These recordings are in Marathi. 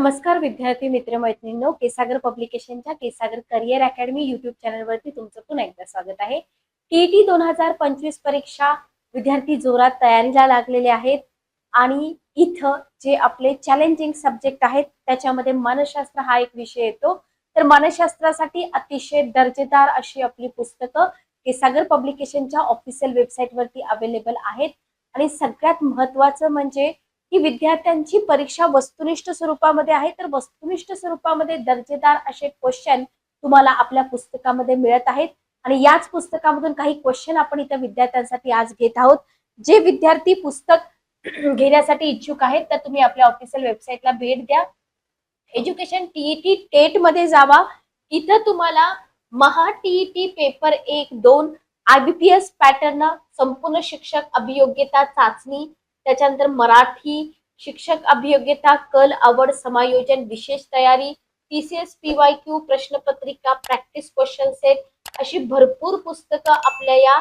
नमस्कार विद्यार्थी मित्र मैत्रिणींनो केसागर पब्लिकेशनच्या केसागर करिअर अकॅडमी युट्यूब चॅनलवरती तुमचं पुन्हा एकदा स्वागत आहे. टीईटी दोन हजार पंचवीस परीक्षा विद्यार्थी जोरात तयारीला लागलेले आहेत आणि इथं जे आपले चॅलेंजिंग सब्जेक्ट आहेत त्याच्यामध्ये मनशास्त्र हा एक विषय येतो. तर मनशास्त्रासाठी अतिशय दर्जेदार अशी आपली पुस्तकं केसागर पब्लिकेशनच्या ऑफिशियल वेबसाईटवरती अवेलेबल आहेत. आणि सगळ्यात महत्वाचं म्हणजे ही विद्यार्थ्यांची परीक्षा वस्तुनिष्ठ स्वरूपामध्ये आहे तर वस्तुनिष्ठ स्वरूपामध्ये दर्जेदार असे क्वेश्चन तुम्हाला आपल्या पुस्तकामध्ये मिळत आहेत. आणि याच पुस्तकामधून काही क्वेश्चन आपण इथं विद्यार्थ्यांसाठी आज घेत आहोत. जे विद्यार्थी पुस्तक घेण्यासाठी इच्छुक आहेत तर तुम्ही आपल्या ऑफिशियल वेबसाईटला भेट द्या. एज्युकेशन टीईटी टेटमध्ये जावा. इथं तुम्हाला महा टीईटी पेपर एक दोन आयबीपीएस पॅटर्न संपूर्ण शिक्षक अभियोग्यता चाचणी त्याच्यानंतर मराठी शिक्षक अभियोग्यता कल आवड समायोजन विशेष तयारी टीसीएस पीवाय क्यू प्रश्नपत्रिका प्रॅक्टिस क्वेश्चन सेट अशी भरपूर पुस्तकं आपल्या या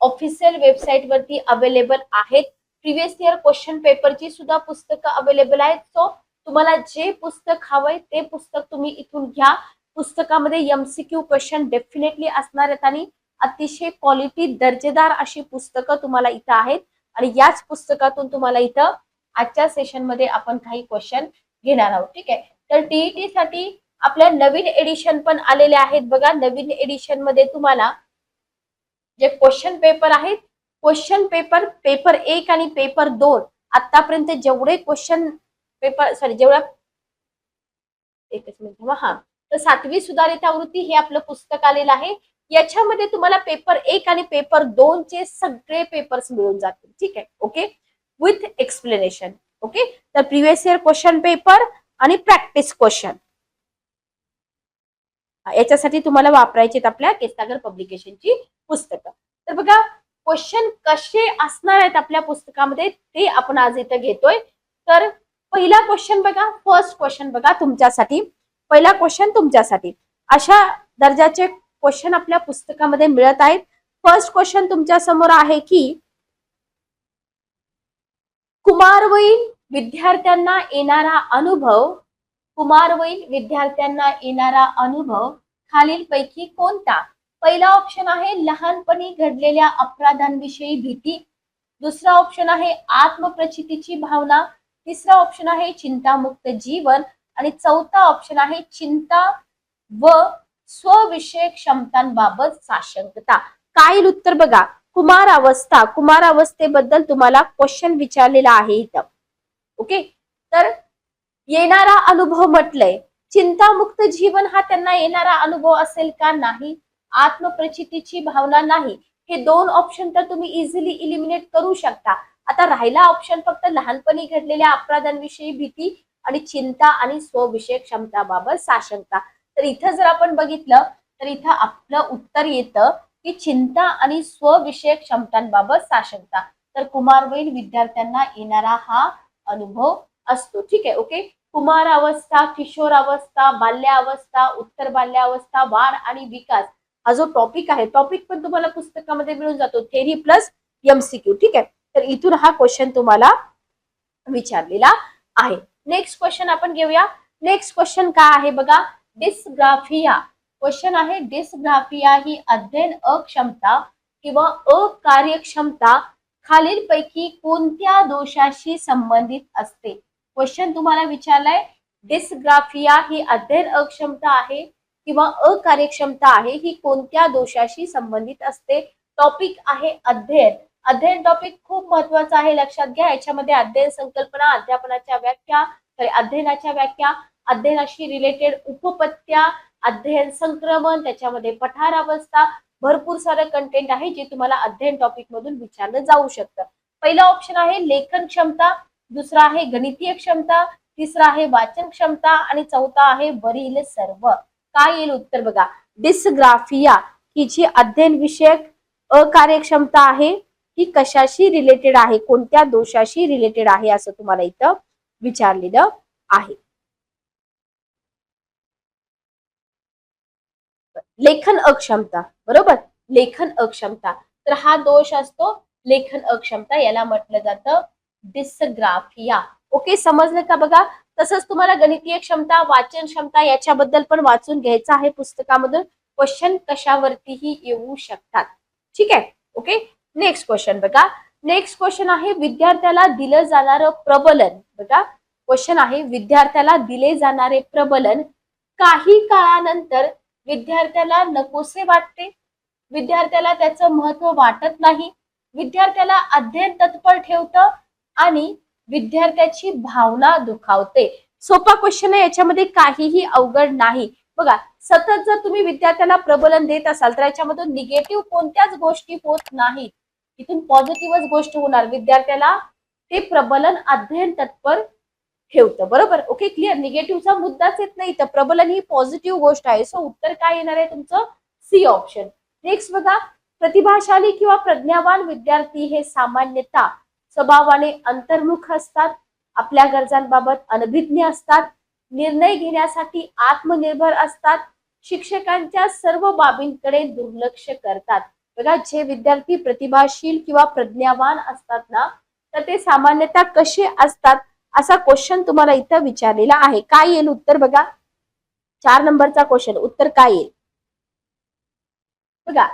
ऑफिशियल वेबसाईट वरती अवेलेबल आहेत. प्रिव्हियस इयर क्वेश्चन पेपरची सुद्धा पुस्तकं अवेलेबल आहेत. सो तुम्हाला जे पुस्तक हवंय ते पुस्तक तुम्ही इथून घ्या. पुस्तकामध्ये एमसीक्यू क्वेश्चन डेफिनेटली असणार आहेत आणि अतिशय क्वालिटी दर्जेदार अशी पुस्तकं तुम्हाला इथं आहेत. आणि याच पुस्तकातून तुम्हाला इथं आजच्या सेशनमध्ये आपण काही क्वेश्चन घेणार आहोत. ठीक आहे? तर टीईटी साठी आपल्या नवीन एडिशन पण आलेले आहेत बघा. नवीन एडिशनमध्ये तुम्हाला जे क्वेश्चन पेपर आहेत क्वेश्चन पेपर पेपर एक आणि पेपर दोन. आतापर्यंत जेवढे क्वेश्चन पेपर सॉरी जेवढ्या एकच मिनिट हा. तर सातवी सुधारित आवृत्ती हे आपलं पुस्तक आलेलं आहे. याच्यामध्ये तुम्हाला पेपर एक आणि पेपर दोन चे सगळे पेपर्स मिळून जातील. ठीक आहे? ओके विथ एक्सप्लेनेशन ओके तर प्रिव्हियस इयर क्वेश्चन पेपर आणि प्रॅक्टिस क्वेश्चन याच्यासाठी तुम्हाला वापरायचे आपल्या केसागर पब्लिकेशनची पुस्तकं. तर बघा क्वेश्चन कसे असणार आहेत आपल्या पुस्तकामध्ये ते आपण आज इथं घेतोय. तर पहिला क्वेश्चन बघा फर्स्ट क्वेश्चन बघा तुमच्यासाठी. पहिला क्वेश्चन तुमच्यासाठी. अशा दर्जाचे क्वेश्चन आपल्या पुस्तकामध्ये मिळत आहेत. फर्स्ट क्वेश्चन तुमच्यासमोर आहे की कुमारवयीन विद्यार्थ्यांना येणारा अनुभव कुमारवयीन विद्यार्थ्यांना येणारा अनुभव खालीलपैकी कोणता? पहिला ऑप्शन आहे लहानपणी घडलेल्या अपराधांविषयी भीती. दुसरा ऑप्शन आहे आत्मप्रचितीची भावना. तिसरा ऑप्शन आहे चिंतामुक्त जीवन. आणि चौथा ऑप्शन आहे चिंता व स्वविषयक क्षमतांबाबत साशंकता. काय उत्तर बघा. कुमार अवस्था कुमार अवस्थेबद्दल तुम्हाला क्वेश्चन विचारलेला आहे इथं. ओके तर येणारा अनुभव म्हटलंय चिंतामुक्त जीवन हा त्यांना येणारा अनुभव असेल का नाही? आत्मप्रचितीची भावना नाही. हे दोन ऑप्शन तर तुम्ही इझिली इलिमिनेट करू शकता. आता राहिला ऑप्शन फक्त लहानपणी घडलेल्या अपराधांविषयी भीती आणि चिंता आणि स्वविषयक क्षमताबाबत साशंकता. तर इथं जर आपण बघितलं तर इथं आपलं उत्तर येतं की चिंता आणि स्वविषयक क्षमतांबाबत साशंकता. तर कुमारवयीन विद्यार्थ्यांना येणारा हा अनुभव असतो. ठीक आहे ओके? कुमार अवस्था किशोर अवस्था बाल्यावस्था उत्तर बाल्यावस्था वाढ आणि विकास हा जो टॉपिक आहे टॉपिक पण तुम्हाला पुस्तकामध्ये मिळून जातो. थेरी प्लस एमसीक्यू ठीक आहे? तर इथून हा क्वेश्चन तुम्हाला विचारलेला आहे. नेक्स्ट क्वेश्चन आपण घेऊया. नेक्स्ट क्वेश्चन काय आहे बघा? डिस्ग्राफिया क्वेश्चन आहे डिस्ग्राफिया ही अध्ययन अक्षमता किंवा अकार्यक्षमता खालीलपैकी कोणत्या दोषाशी संबंधित असते? क्वेश्चन तुम्हाला विचारलाय डिस्ग्राफिया ही अध्ययन अक्षमता आहे किंवा अकार्यक्षमता आहे ही कोणत्या दोषाशी संबंधित असते? टॉपिक आहे अध्ययन. अध्ययन टॉपिक खूप महत्त्वाचा आहे लक्षात घ्या याच्यामध्ये अध्ययन संकल्पना अध्यापनाच्या व्याख्या अध्ययनाच्या व्याख्या अध्ययनाशी रिलेटेड उपपत्त्या अध्ययन संक्रमण त्याच्यामध्ये पठार अवस्था भरपूर सारं कंटेंट आहे जे तुम्हाला अध्ययन टॉपिक मधून विचारलं जाऊ शकतं. पहिला ऑप्शन आहे लेखन क्षमता दुसरा आहे गणितीय क्षमता तिसरा आहे वाचन क्षमता आणि चौथा आहे वरील सर्व. काय येईल उत्तर बघा? डिस्ग्राफिया ही जी अध्ययन विषयक अकार्यक्षमता आहे ही कशाशी रिलेटेड आहे? कोणत्या दोषाशी रिलेटेड आहे असं तुम्हाला इथं विचारलेलं आहे. लेखन अक्षमता बरोबर? लेखन अक्षमता. तर हा दोष असतो लेखन अक्षमता याला म्हटलं जातं डिस्ग्राफिया ओके समजलं का बघा? तसंच तुम्हाला गणितीय क्षमता वाचन क्षमता याच्याबद्दल पण वाचून घ्यायचं आहे पुस्तकामधून. क्वेश्चन कशावरतीही येऊ शकतात. ठीक आहे? ओके नेक्स्ट क्वेश्चन बघा. नेक्स्ट क्वेश्चन आहे विद्यार्थ्याला दिलं जाणारं प्रबलन. बघा. क्वेश्चन आहे विद्यार्थ्याला दिले जाणारे प्रबलन काही काळानंतर विद्यार्थ्याला नकोसे वाटते. विद्यार्थ्याला त्याचं महत्त्व वाटत नाही. विद्यार्थ्याला अध्ययन तत्पर ठेवतं आणि विद्यार्थ्याची भावना दुखावते. सोपा क्वेश्चन आहे याच्यामध्ये काहीही अवघड नाही. बघा सतत जर तुम्ही विद्यार्थ्याला प्रबलन देत असाल तर याच्यामधून निगेटिव्ह कोणत्याच गोष्टी होत नाहीत. इथून पॉझिटिव्हच गोष्ट होणार. विद्यार्थ्याला ते प्रबलन अध्ययन तत्पर ठेवतं बरोबर? ओके क्लिअर निगेटिव्हचा मुद्दाच येत नाही तर प्रबलन ही पॉझिटिव्ह गोष्ट आहे. सो उत्तर काय येणार आहे तुमचं? सी ऑप्शन नेक्स्ट बघा. प्रतिभाशाली किंवा प्रज्ञावान विद्यार्थी हे सामान्यतः स्वभावाने अंतर्मुख असतात. आपल्या गरजांबाबत अनभिज्ञ असतात. निर्णय घेण्यासाठी आत्मनिर्भर असतात. शिक्षकांच्या सर्व बाबींकडे दुर्लक्ष करतात. बघा जे विद्यार्थी प्रतिभाशील किंवा प्रज्ञावान असतात ना तर ते सामान्यतः कसे असतात? असा क्वेश्चन तुम्हाला इथं विचारलेला आहे. काय येईल उत्तर बघा? चार नंबरचा क्वेश्चन उत्तर काय येईल? बघा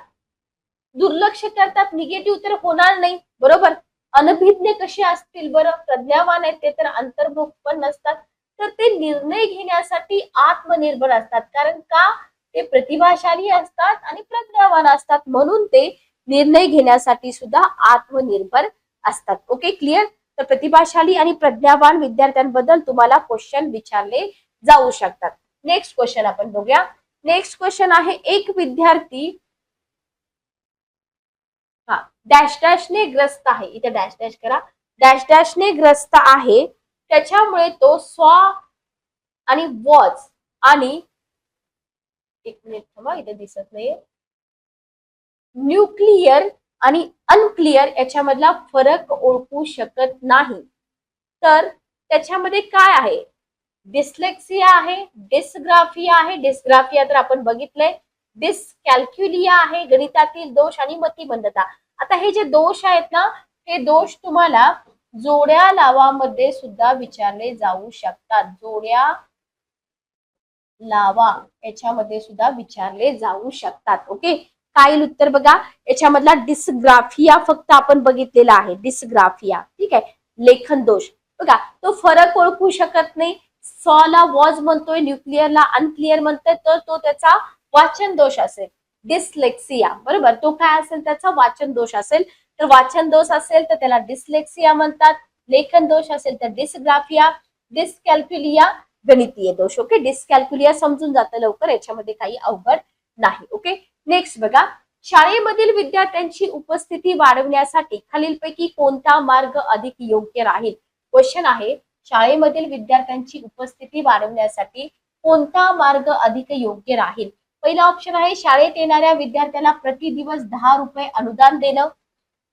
दुर्लक्ष करतात निगेटिव्ह तर होणार नाही. बरोबर? अनभिज्ञ कसे असतील बरं? प्रज्ञावान आहेत ते तर अंतर्मुख पण नसतात. तर ते निर्णय घेण्यासाठी आत्मनिर्भर असतात. कारण का? ते प्रतिभाशाली असतात आणि प्रज्ञावान असतात. म्हणून ते निर्णय घेण्यासाठी सुद्धा आत्मनिर्भर असतात. ओके क्लिअर तर प्रतिभाशाली आणि प्रज्ञावान विद्यार्थ्यांबद्दल तुम्हाला क्वेश्चन विचारले जाऊ शकतात. नेक्स्ट क्वेश्चन आपण बघूया. नेक्स्ट क्वेश्चन आहे एक विद्यार्थी हा डॅश डॅशने ग्रस्त आहे. इथे डॅश डॅश करा. डॅश डॅशने ग्रस्त आहे. त्याच्यामुळे तो स्व आणि वॉच आणि एक मिनिट थांबा इथे दिसत नाहीये. न्यूक्लिअर आणि अनक्लिअर याच्यामधला फरक ओळखू शकत नाही. तर त्याच्यामध्ये काय आहे? डिस्लेक्सिया आहे डिस्ग्राफिया आहे. डिस्ग्राफिया तर आपण बघितलंय. डिस्कॅल्क्युलिया आहे गणितातील दोष आणि मतिबंधता आता हे जे दोष आहेत ना हे दोष तुम्हाला जोड्या लावामध्ये सुद्धा विचारले जाऊ शकतात. जोड्या लावा याच्यामध्ये सुद्धा विचारले जाऊ शकतात. ओके? काय येईल उत्तर बघा? याच्यामधला डिस्ग्राफिया फक्त आपण बघितलेला आहे. डिस्ग्राफिया ठीक आहे? लेखन दोष. बघा तो फरक ओळखू शकत नाही. सॉला वॉज म्हणतोय न्यूक्लिअरला अनक्लिअर म्हणतोय तर तो त्याचा वाचन दोष असेल. डिस्लेक्सिया बरोबर? तो काय असेल? त्याचा वाचन दोष असेल. तर वाचन दोष असेल तर त्याला डिस्लेक्सिया म्हणतात. लेखन दोष असेल तर डिस्ग्राफिया डिस्कॅल्क्युलिया गणितीय दोष. ओके डिस्कॅल्क्युलिया समजून जातं लवकर. याच्यामध्ये काही अवघड नाही. ओके नेक्स्ट बघा. शाळेमधील विद्यार्थ्यांची उपस्थिती वाढवण्यासाठी खालीलपैकी कोणता मार्ग अधिक योग्य राहील? क्वेश्चन आहे. शाळेमधील विद्यार्थ्यांची उपस्थिती वाढवण्यासाठी कोणता मार्ग अधिक योग्य राहील? पहिला ऑप्शन आहे शाळेत येणाऱ्या विद्यार्थ्याला प्रति दिवस दहा रुपये अनुदान देणं.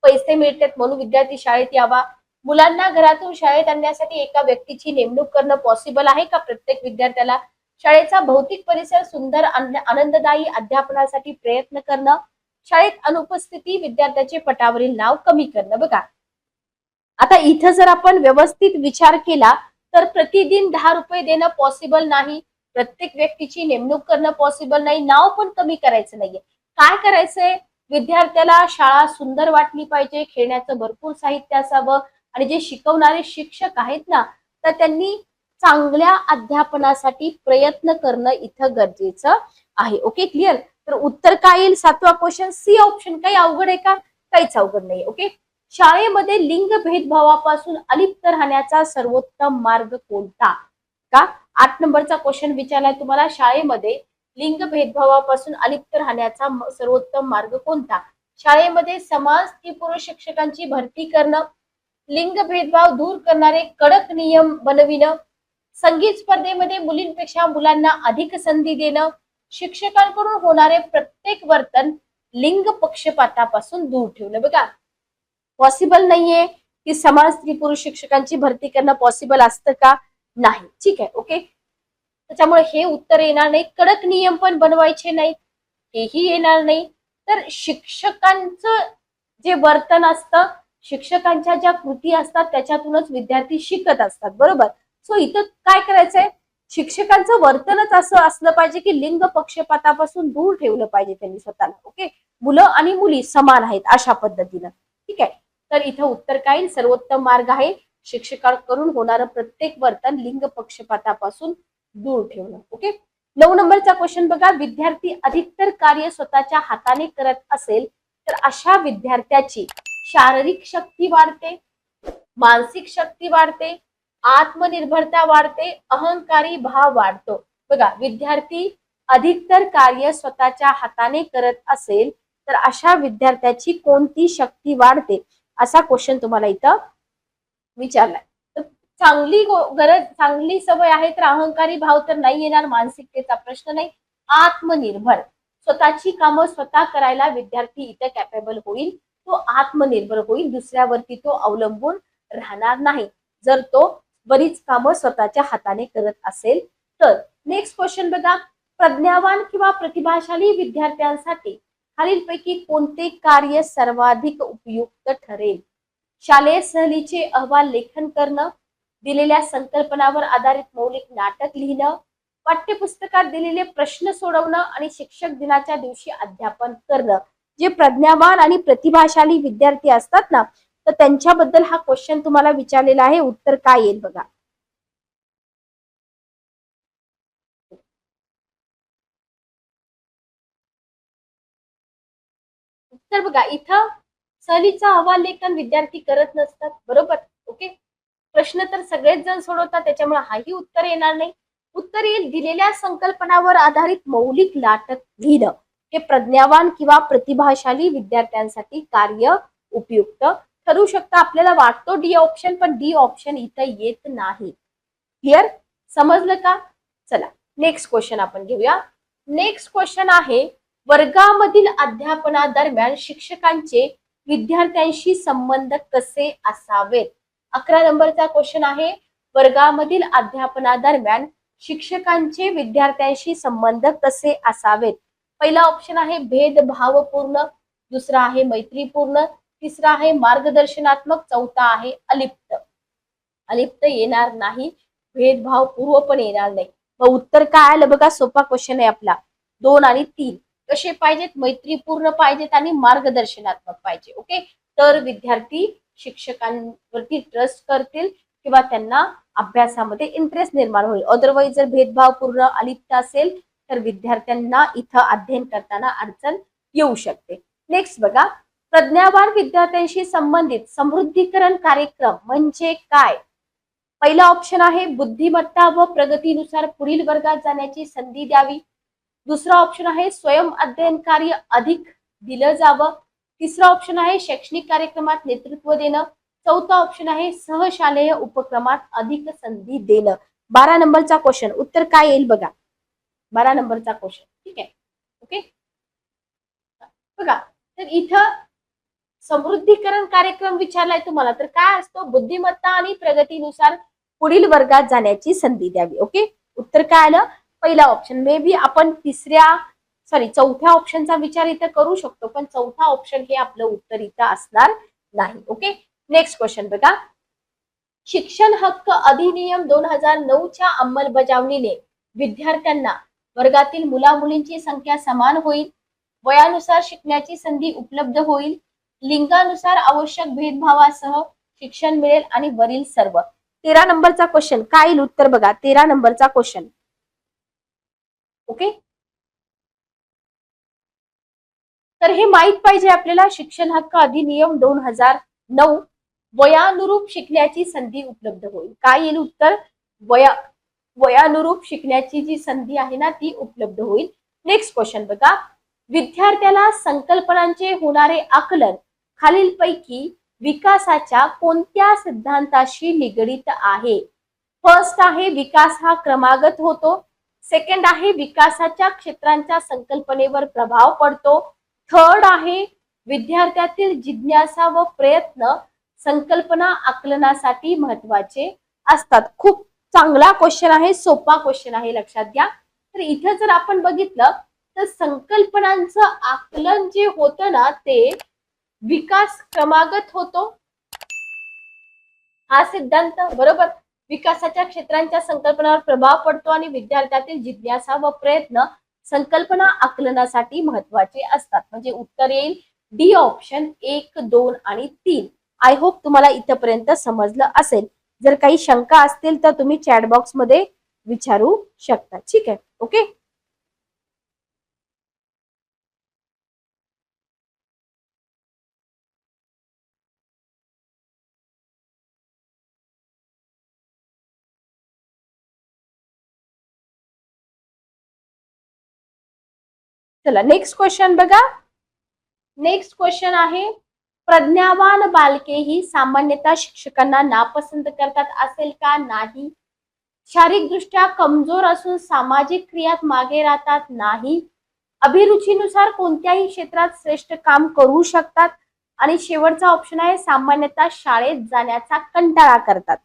पैसे मिळतात म्हणून विद्यार्थी शाळेत यावा. मुलांना घरातून शाळेत आणण्यासाठी एका व्यक्तीची नेमणूक करणं पॉसिबल आहे का? प्रत्येक विद्यार्थ्याला शाळेचा भौतिक परिसर सुंदर आनंददायी अध्यापनासाठी प्रयत्न करणं शाळेत अनुपस्थिती विद्यार्थ्याचे पटावरील नाव कमी करणं बघा. आता इथं जर आपण व्यवस्थित विचार केला तर प्रतिदिन दहा रुपये देणं पॉसिबल नाही. प्रत्येक व्यक्तीची नेमणूक करणं पॉसिबल नाही. नाव पण कमी करायचं नाहीये. काय करायचंय? विद्यार्थ्याला शाळा सुंदर वाटली पाहिजे खेळण्याचं भरपूर साहित्य असावं आणि जे शिकवणारे शिक्षक आहेत ना तर त्यांनी चांगल्या अध्यापनासाठी प्रयत्न करणं इथं गरजेचं आहे. ओके क्लिअर तर उत्तर काय येईल? सातवा क्वेश्चन सी ऑप्शन काही अवघड आहे का? काहीच अवघड नाही ओके शाळेमध्ये लिंग भेदभावापासून अलिप्त राहण्याचा सर्वोत्तम मार्ग कोणता? का? आठ नंबरचा क्वेश्चन विचारलाय तुम्हाला. शाळेमध्ये लिंग भेदभावापासून अलिप्त राहण्याचा सर्वोत्तम मार्ग कोणता? शाळेमध्ये समाज स्त्री पुरुष शिक्षकांची भरती करणं लिंग भेदभाव दूर करणारे कडक नियम बनविणं संगीत स्पर्धेमध्ये मुलींपेक्षा मुलांना अधिक संधी देणं शिक्षकांकडून होणारे प्रत्येक वर्तन लिंग पक्षपातापासून दूर ठेवणं. बघा पॉसिबल नाहीये की समाज स्त्री पुरुष शिक्षकांची भरती करणं पॉसिबल असतं का? नाही. ठीक आहे ओके त्याच्यामुळे हे उत्तर येणार नाही. कडक नियम पण बनवायचे नाही हेही येणार नाही. तर शिक्षकांचं जे वर्तन असतं शिक्षकांच्या ज्या कृती असतात त्याच्यातूनच विद्यार्थी शिकत असतात. बरोबर? सो इथं काय करायचंय? शिक्षकांचं वर्तनच असं असलं पाहिजे की लिंग पक्षपातापासून दूर ठेवलं पाहिजे त्यांनी स्वतःला ओके मुलं आणि मुली समान आहेत अशा पद्धतीनं ठीक आहे? तर इथं उत्तर काय? येईल? सर्वोत्तम मार्ग आहे शिक्षकांकडून होणारं प्रत्येक वर्तन लिंग पक्षपातापासून दूर ठेवणं ओके नऊ नंबरचा क्वेश्चन बघा. विद्यार्थी अधिकतर कार्य स्वतःच्या हाताने करत असेल तर अशा विद्यार्थ्याची शारीरिक शक्ती वाढते मानसिक शक्ती वाढते आत्मनिर्भरता वाढते अहंकारी भाव वाढतो. बघा विद्यार्थी अधिकतर कार्य स्वतःच्या हाताने करत असेल तर अशा विद्यार्थ्याची कोणती शक्ती वाढते? असा क्वेश्चन तुम्हाला इथं विचारलाय. तर चांगली गरज चांगली सवय आहे तर अहंकारी भाव तर नाही येणार मानसिकतेचा प्रश्न नाही. आत्मनिर्भर. स्वतःची कामं स्वतः करायला विद्यार्थी इथं कॅपेबल होईल. तो आत्मनिर्भर होईल दुसऱ्यावरती तो अवलंबून राहणार नाही. जर तो बरीच कामं स्वतःच्या हाताने करत असेल तर नेक्स्ट क्वेश्चन बघा. प्रज्ञावान किंवा प्रतिभाशाली विद्यार्थ्यांसाठी खालीलपैकी कोणते कार्य सर्वाधिक उपयुक्त ठरेल? शालेय सहलीचे अहवाल लेखन करणं दिलेल्या संकल्पनावर आधारित मौलिक नाटक लिहिणं पाठ्यपुस्तकात दिलेले प्रश्न सोडवणं आणि शिक्षक दिनाच्या दिवशी अध्यापन करणं. जे प्रज्ञावान आणि प्रतिभाशाली विद्यार्थी असतात ना तर त्यांच्याबद्दल हा क्वेश्चन तुम्हाला विचारलेला आहे. उत्तर काय येईल बघा. उत्तर बघा इथं सहलीचा अहवाल लेखन विद्यार्थी करत नसतात. बरोबर? ओके? प्रश्न तर सगळेच जण सोडवतात त्याच्यामुळे हाही उत्तर येणार नाही. उत्तर येईल दिलेल्या संकल्पनावर आधारित मौलिक नाटक लिहिणं. हे प्रज्ञावान किंवा प्रतिभाशाली विद्यार्थ्यांसाठी कार्य उपयुक्त ठरू शकता. आपल्याला वाटतो डी ऑप्शन पण डी ऑप्शन इथं येत नाही. क्लिअर समजलं का? चला नेक्स्ट क्वेश्चन आपण घेऊया. नेक्स्ट क्वेश्चन आहे वर्गामधील अध्यापनादरम्यान शिक्षकांचे विद्यार्थ्यांशी संबंध कसे असावेत? अकरा नंबरचा क्वेश्चन आहे वर्गामधील अध्यापनादरम्यान शिक्षकांचे विद्यार्थ्यांशी संबंध कसे असावेत? पहिला ऑप्शन आहे भेदभावपूर्ण. दुसरा आहे मैत्रीपूर्ण. तिसरा आहे मार्गदर्शनात्मक चौथा आहे अलिप्त. अलिप्त येणार नाही भेदभाव पूर्व पण येणार नाही. मग उत्तर काय आलं बघा सोपा क्वेश्चन आहे आपला. दोन आणि तीन. कसे पाहिजेत? मैत्रीपूर्ण पाहिजेत आणि मार्गदर्शनात्मक पाहिजे. ओके तर विद्यार्थी शिक्षकांवरती ट्रस्ट करतील किंवा त्यांना अभ्यासामध्ये इंटरेस्ट निर्माण होईल. अदरवाईज जर भेदभावपूर्ण अलिप्त असेल तर विद्यार्थ्यांना इथं अध्ययन करताना अडचण येऊ शकते. नेक्स्ट बघा. प्रज्ञावान विद्यार्थ्यांशी संबंधित समृद्धीकरण कार्यक्रम म्हणजे काय? पहिला ऑप्शन आहे बुद्धिमत्ता व प्रगतीनुसार पुढील वर्गात जाण्याची संधी द्यावी. दुसरा ऑप्शन आहे स्वयं अध्ययन कार्य अधिक दिलं जावं. तिसरा ऑप्शन आहे शैक्षणिक कार्यक्रमात नेतृत्व देणं. चौथा ऑप्शन आहे सहशालेय उपक्रमात अधिक संधी देणं. बारा नंबरचा क्वेश्चन उत्तर काय येईल बघा. बारा नंबरचा क्वेश्चन ठीक आहे. ओके बघा. तर इथं समृद्धीकरण कार्यक्रम विचारलाय तुम्हाला तर काय असतो? बुद्धिमत्ता आणि प्रगतीनुसार पुढील वर्गात जाण्याची संधी द्यावी ओके? उत्तर काय आलं? पहिला ऑप्शन मे बी आपण तिसऱ्या सॉरी चौथ्या ऑप्शनचा विचार इथं करू शकतो पण चौथा ऑप्शन हे आपलं उत्तर इथं असणार नाही ओके? नेक्स्ट क्वेश्चन बघा. शिक्षण हक्क अधिनियम दोन हजार नऊच्या अंमलबजावणीने विद्यार्थ्यांना वर्गातील मुला मुलींची संख्या समान होईल वयानुसार शिकण्याची संधी उपलब्ध होईल लिंगानुसार आवश्यक भेदभावासह शिक्षण मिळेल आणि वरील सर्व. तेरा नंबरचा क्वेश्चन काय येईल उत्तर बघा. तेरा नंबरचा क्वेश्चन ओके तर हे माहीत पाहिजे आपल्याला शिक्षण हक्क अधिनियम दोन हजार नऊ वयानुरूप शिकण्याची संधी उपलब्ध होईल. काय येईल उत्तर? वया वयानुरूप शिकण्याची जी संधी आहे ना ती उपलब्ध होईल. नेक्स्ट क्वेश्चन बघा. विद्यार्थ्याला संकल्पनांचे होणारे आकलन खालीलपैकी विकासाच्या कोणत्या सिद्धांताशी निगडीत आहे? फर्स्ट आहे विकास हा क्रमागत होतो. सेकंड आहे विकासाच्या क्षेत्रांच्या संकल्पनेवर प्रभाव पडतो. थर्ड आहे विद्यार्थ्यातील जिज्ञासा व प्रयत्न संकल्पना आकलनासाठी महत्त्वाचे असतात. खूप चांगला क्वेश्चन आहे सोपा क्वेश्चन आहे लक्षात घ्या. तर इथं जर आपण बघितलं तर संकल्पनांचं आकलन जे होतं ना ते विकास क्रमागत होतो. हा सिद्धांत बरोबर विकासाच्या क्षेत्रांच्या संकल्पनावर प्रभाव पडतो आणि विद्यार्थ्यातील जिज्ञासा व प्रयत्न संकल्पना आकलनासाठी महत्त्वाचे असतात. म्हणजे उत्तर येईल डी ऑप्शन एक दोन आणि तीन. आय होप तुम्हाला इथपर्यंत समजलं असेल. जर काही शंका असतील तर तुम्ही चॅटमध्ये विचारू शकता. ठीक आहे? ओके चला नेक्स्ट क्वेश्चन बघा. नेक्स्ट क्वेश्चन आहे प्रज्ञावान बालके ही सामान्यतः शिक्षकांना नापसंत करतात असेल का नाही? शारीरिकदृष्ट्या कमजोर असून सामाजिक क्रियात मागे राहतात नाही. अभिरुचीनुसार कोणत्याही क्षेत्रात श्रेष्ठ काम करू शकतात आणि शेवटचा ऑप्शन आहे सामान्यतः शाळेत जाण्याचा कंटाळा करतात.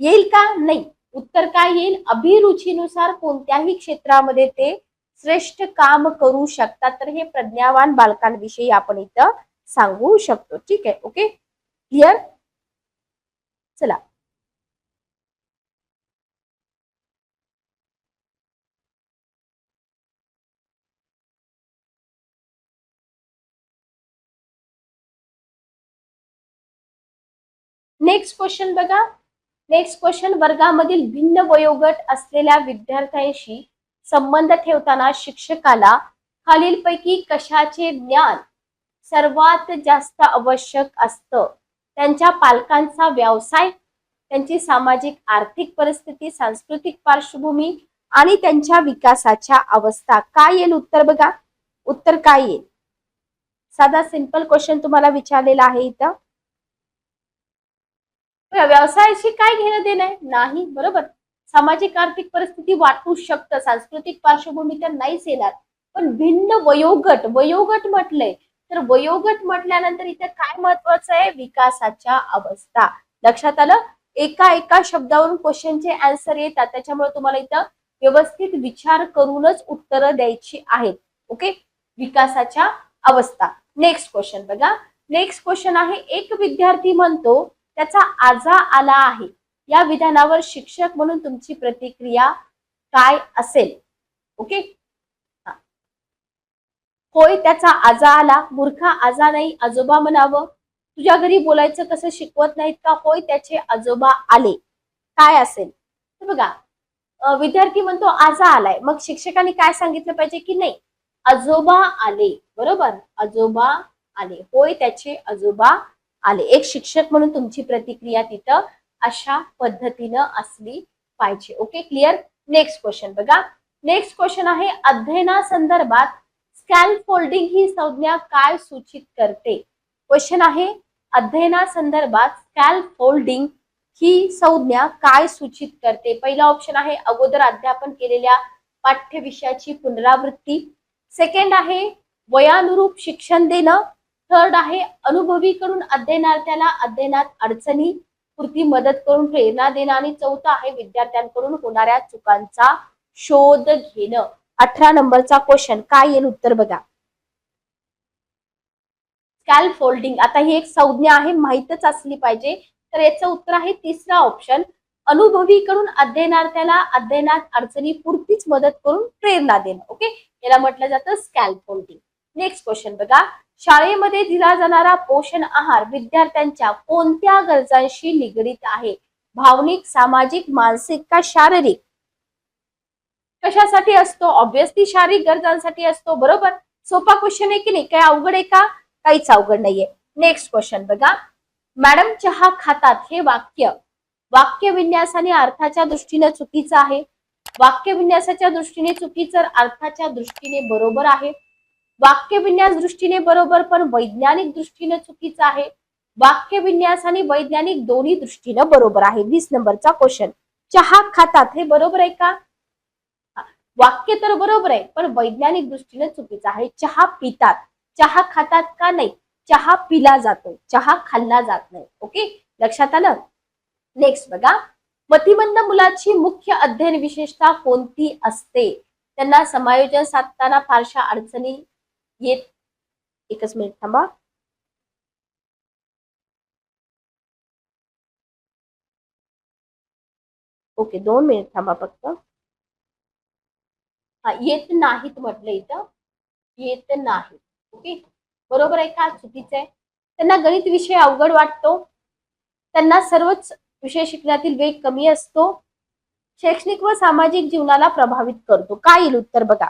येईल का? नाही. उत्तर काय येईल? अभिरुचीनुसार कोणत्याही क्षेत्रामध्ये ते श्रेष्ठ काम करू शकतात. तर हे प्रज्ञावान बालकांविषयी आपण इथं सांगू शकतो. ठीक आहे? ओके क्लिअर चला. नेक्स्ट क्वेश्चन बघा. नेक्स्ट क्वेश्चन वर्गामधील भिन्न वयोगट असलेल्या विद्यार्थ्यांशी संबंध ठेवताना शिक्षकाला खालीलपैकी कशाचे ज्ञान सर्वात जास्त आवश्यक असतं? त्यांच्या पालकांचा व्यवसाय त्यांची सामाजिक आर्थिक परिस्थिती सांस्कृतिक पार्श्वभूमी आणि त्यांच्या विकासाच्या अवस्था. काय येईल उत्तर बघा. उत्तर काय येईल? साधा सिंपल क्वेश्चन तुम्हाला विचारलेला आहे इथं. व्यवसायाशी काय घेणं देणं आहे? नाही बरोबर. सामाजिक आर्थिक परिस्थिती वाटू शकतं. सांस्कृतिक पार्श्वभूमी तर नाहीच येणार. पण भिन्न वयोगट वयोगट म्हटलंय तर वयोगट म्हटल्यानंतर इथे काय महत्वाचं आहे? विकासाच्या अवस्था. लक्षात आलं? एका एका शब्दावरून क्वेश्चनचे आन्सर येतात. त्याच्यामुळे तुम्हाला इथं व्यवस्थित विचार करूनच उत्तरं द्यायची आहेत. ओके? विकासाच्या अवस्था. नेक्स्ट क्वेश्चन बघा. नेक्स्ट क्वेश्चन आहे एक विद्यार्थी म्हणतो त्याचा आजा आला आहे. या विधानावर शिक्षक म्हणून तुमची प्रतिक्रिया काय असेल? ओके? होय त्याचा आजा आला. मूर्खा आजा नाही आजोबा म्हणावं. तुझ्या घरी बोलायचं कसं शिकवत नाहीत का? होय त्याचे आजोबा आले. काय असेल? तर बघा. विद्यार्थी म्हणतो आजा आलाय. मग शिक्षकांनी काय सांगितलं पाहिजे की नाही? आजोबा आले. बरोबर? आजोबा आले. होय त्याचे आजोबा आले. एक शिक्षक म्हणून तुमची प्रतिक्रिया तिथं अशा पद्धतीनं असली पाहिजे. ओके क्लिअर नेक्स्ट क्वेश्चन बघा. नेक्स्ट क्वेश्चन आहे अध्ययनासंदर्भात स्कॅल फोल्डिंग ही संज्ञा काय सूचित करते? क्वेश्चन आहे अध्ययनासंदर्भात स्कॅल फोल्डिंग ही संज्ञा काय सूचित करते? पहिला ऑप्शन आहे अगोदर अध्यापन केलेल्या पाठ्यविषयाची पुनरावृत्ती. सेकंड आहे वयानुरूप शिक्षण देणं. थर्ड आहे अनुभवीकडून अध्ययनार्थ्याला अध्ययनात अडचणी. पुरती मदत करून प्रेरणा देणं आणि चौथा आहे विद्यार्थ्यांकडून होणाऱ्या चुकांचा शोध घेणं. अठरा नंबरचा क्वेश्चन काय येईल उत्तर बघा. स्कॅल फोल्डिंग आता ही एक संज्ञा आहे माहीतच असली पाहिजे. तर याचं उत्तर आहे तिसरा ऑप्शन अनुभवीकडून अध्ययनार्थ्याला अध्ययनात अडचणी पुरतीच मदत करून प्रेरणा देणं. ओके याला म्हटलं जातं स्कॅल फोल्डिंग नेक्स्ट क्वेश्चन बघा. शाळेमध्ये दिला जाणारा पोषण आहार विद्यार्थ्यांच्या कोणत्या गरजांशी निगडीत आहे? भावनिक सामाजिक मानसिक का शारीरिक? कशासाठी असतो? ऑब्विसली शारीरिक गरजांसाठी असतो बरोबर? सोपा क्वेश्चन आहे की नाही? काय अवघड आहे का? काहीच अवघड नाहीये. नेक्स्ट क्वेश्चन बघा. मॅडम चहा खातात हे वाक्य. वाक्य विन्यासाने अर्थाच्या दृष्टीने चुकीचं आहे. वाक्य विन्यासाच्या दृष्टीने चुकीचं अर्थाच्या दृष्टीने बरोबर आहे. वाक्य विन्यास दृष्टीने बरोबर पण वैज्ञानिक दृष्टीने चुकीचं आहे. वाक्यविन्यास आणि वैज्ञानिक दोन्ही दृष्टीनं बरोबर आहे. वीस नंबरचा क्वेश्चन चहा खातात हे बरोबर आहे का? वाक्य तर बरोबर आहे पण वैज्ञानिक दृष्टीने चुकीचं आहे. चहा पितात. चहा खातात का नाही? चहा पिला जातो. चहा खाल्ला जात नाही. ओके? लक्षात आलं? नेक्स्ट बघा. मतिमंद मुलाची मुख्य अध्ययन विशेषता कोणती असते? त्यांना समायोजन साधताना फारशा अडचणी येत एकच मिनिट थांबा. ओके दोन मिनिट थांबा फक्त. हा येत नाहीत म्हटलं इथं. येत नाहीत. ओके? बरोबर आहे का? चुकीचं आहे. त्यांना गणित विषय अवघड वाटतो. त्यांना सर्वच विषय शिकण्यातील वेग कमी असतो. शैक्षणिक व सामाजिक जीवनाला प्रभावित करतो. काय येईल उत्तर बघा.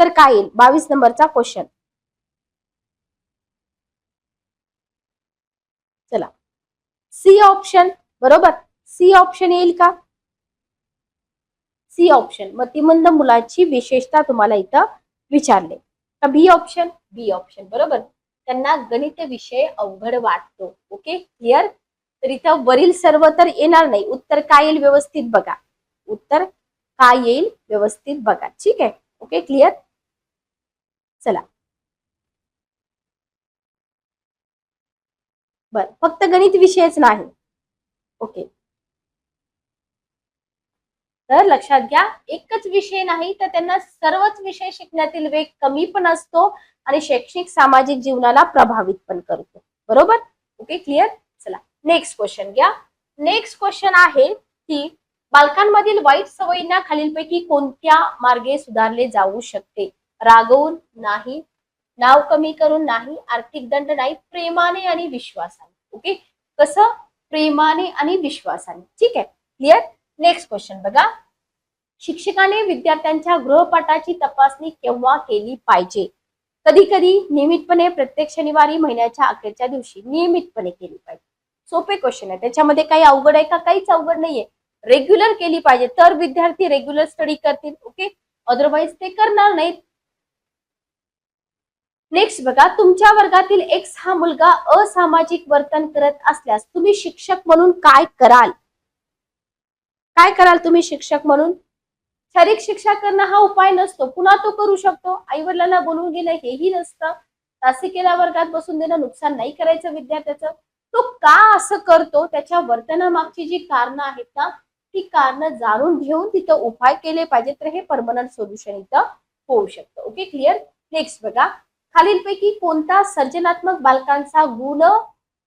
उत्तर काय येईल? बावीस नंबरचा क्वेश्चन चला. सी ऑप्शन बरोबर? सी ऑप्शन येईल का? सी ऑप्शन मतिमंद मुलाची विशेषता तुम्हाला इथं विचारले. का बी ऑप्शन बी ऑप्शन बरोबर? त्यांना गणित विषय अवघड वाटतो. ओके क्लिअर तर इथं वरील सर्व तर येणार नाही. उत्तर काय येईल व्यवस्थित बघा. उत्तर काय येईल व्यवस्थित बघा. ठीक आहे? ओके क्लिअर चला. बर फक्त गणित विषयच नाही. ओके. तर लक्षात घ्या एकच विषय नाही तर त्यांना सर्वच विषय शिकण्यातील वेग कमी पण असतो आणि शैक्षणिक सामाजिक जीवनाला प्रभावित पण करतो. बरोबर? Okay clear? चला नेक्स्ट क्वेश्चन घ्या. नेक्स्ट क्वेश्चन आहे की बालकांमधील वाईट सवयींना खालीलपैकी कोणत्या मार्गे सुधारले जाऊ शकते? रागवून नाही नाव कमी करून नाही आर्थिक दंड नाही प्रेमाने आणि विश्वासाने. ओके कसं? प्रेमाने आणि विश्वासाने. ठीक आहे? क्लिअर नेक्स्ट क्वेश्चन बघा. शिक्षकाने विद्यार्थ्यांच्या गृहपाठाची तपासणी केव्हा केली पाहिजे? कधी कधी नियमितपणे प्रत्येक शनिवारी महिन्याच्या अखेरच्या दिवशी नियमितपणे केली पाहिजे. सोपे क्वेश्चन आहे. त्याच्यामध्ये काही अवघड आहे का? काहीच अवघड नाहीये. रेग्युलर केली पाहिजे. तर विद्यार्थी रेग्युलर स्टडी करतील. ओके अदरवाईज ते करणार नाहीत. नेक्स्ट बघा तुमच्या वर्गातील एक्स हा मुलगा असामाजिक वर्तन करत असल्यास तुम्ही शिक्षक म्हणून काय कराल? काय कराल तुम्ही शिक्षक म्हणून? शारीरिक शिक्षा करणं हा उपाय नसतो. पुन्हा तो करू शकतो. आई वडिलांना बोलवून गेलं हेही नसतं. तासिकेला वर्गात बसून देणं नुकसान नाही करायचं विद्यार्थ्याचं. तो का असं करतो? त्याच्या वर्तनामागची जी कारणं आहेत ना ती कारणं जाणून घेऊन तिथं उपाय केले पाहिजे तर हे परमनंट सोल्युशन इथं होऊ शकतं. ओके क्लिअर नेक्स्ट बघा. खालीलपैकी कोणता सर्जनात्मक बालकांचा गुण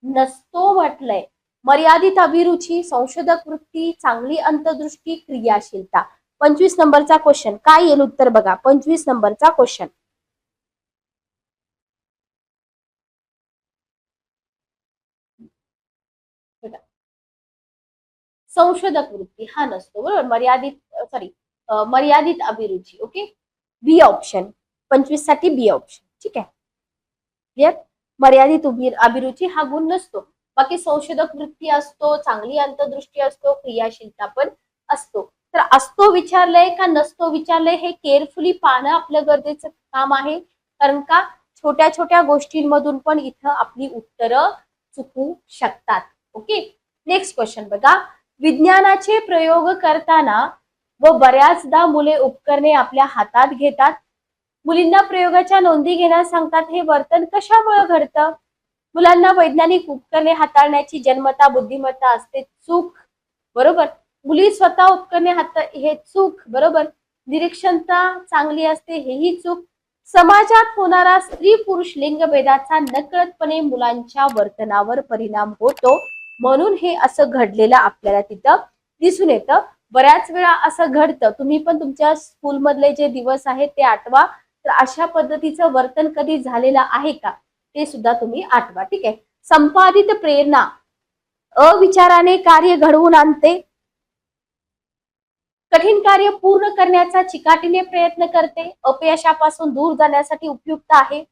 नसतो म्हटलंय मर्यादित अभिरुची संशोधक वृत्ती चांगली अंतदृष्टी क्रियाशीलता. पंचवीस नंबरचा क्वेश्चन काय येईल उत्तर बघा. पंचवीस नंबरचा क्वेश्चन संशोधक वृत्ती. हा नसतो बरोबर? मर्यादित सॉरी मर्यादित अभिरुची. ओके बी ऑप्शन पंचवीससाठी बी ऑप्शन ठीक आहे? क्लिअर मर्यादित अभिरुची हा गुण नसतो. बाकी संशोधक वृत्ती असतो चांगली अंतदृष्टी असतो क्रियाशीलता पण असतो. तर असतो विचारलंय का नसतो विचारलंय हे केअरफुली पाहणं आपलं गरजेचं काम आहे. कारण का? छोट्या छोट्या गोष्टींमधून पण इथं आपली उत्तरं चुकू शकतात. ओके नेक्स्ट क्वेश्चन बघा. विज्ञानाचे प्रयोग करताना व बऱ्याचदा मुले उपकरणे आपल्या हातात घेतात. मुलींना प्रयोगाच्या नोंदी घेण्यास सांगतात हे वर्तन कशामुळे घडतं? मुलांना वैज्ञानिक उपकरणे हाताळण्याची जन्मता बुद्धिमत्ता असते चूक बरोबर? मुली स्वतः उपकरणे हात हे चूक बरोबर? निरीक्षणता चांगली असते हेही चूक. समाजात होणारा स्त्री पुरुष लिंगभेदाचा नकळतपणे मुलांच्या वर्तनावर परिणाम होतो. म्हणून हे असं घडलेलं आपल्याला तिथं दिसून येतं. बऱ्याच वेळा असं घडतं. तुम्ही पण तुमच्या स्कूलमधले जे दिवस आहेत ते आठवा. तर अशा पद्धतीचं वर्तन कधी झालेलं आहे का? ते सुद्धा तुम्ही आठवा ठीक आहे? संपादित प्रेरणा अविचाराने कार्य घडवून आणते. कठीण कार्य पूर्ण करण्याचा चिकाटीने प्रयत्न करते. अपयशापासून दूर जाण्यासाठी उपयुक्त आहे.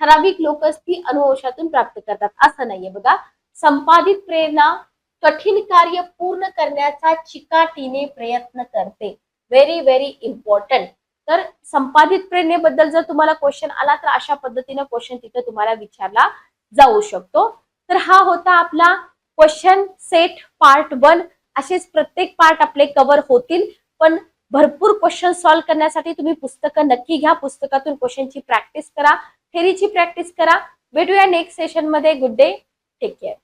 ठराविक लोकच ती अनुभवशातून प्राप्त करतात. असं नाहीये बघा. संपादित प्रेरणा कठीण कार्य पूर्ण करण्याचा चिकाटीने प्रयत्न करते. व्हेरी व्हेरी इम्पॉर्टंट तर संपादित प्रेरणेबद्दल जर तुम्हाला क्वेश्चन आला तर अशा पद्धतीने क्वेश्चन तिथे तुम्हाला विचारला जाऊ शकतो. तर हा होता आपला क्वेश्चन सेट पार्ट वन असेच प्रत्येक पार्ट आपले कव्हर होतील. पण भरपूर क्वेश्चन सॉल्व्ह करण्यासाठी तुम्ही पुस्तकं नक्की घ्या. पुस्तकातून क्वेश्चनची प्रॅक्टिस करा. थेरीची प्रॅक्टिस करा. भेटूया नेक्स्ट सेशनमध्ये गुड डे टेक केअर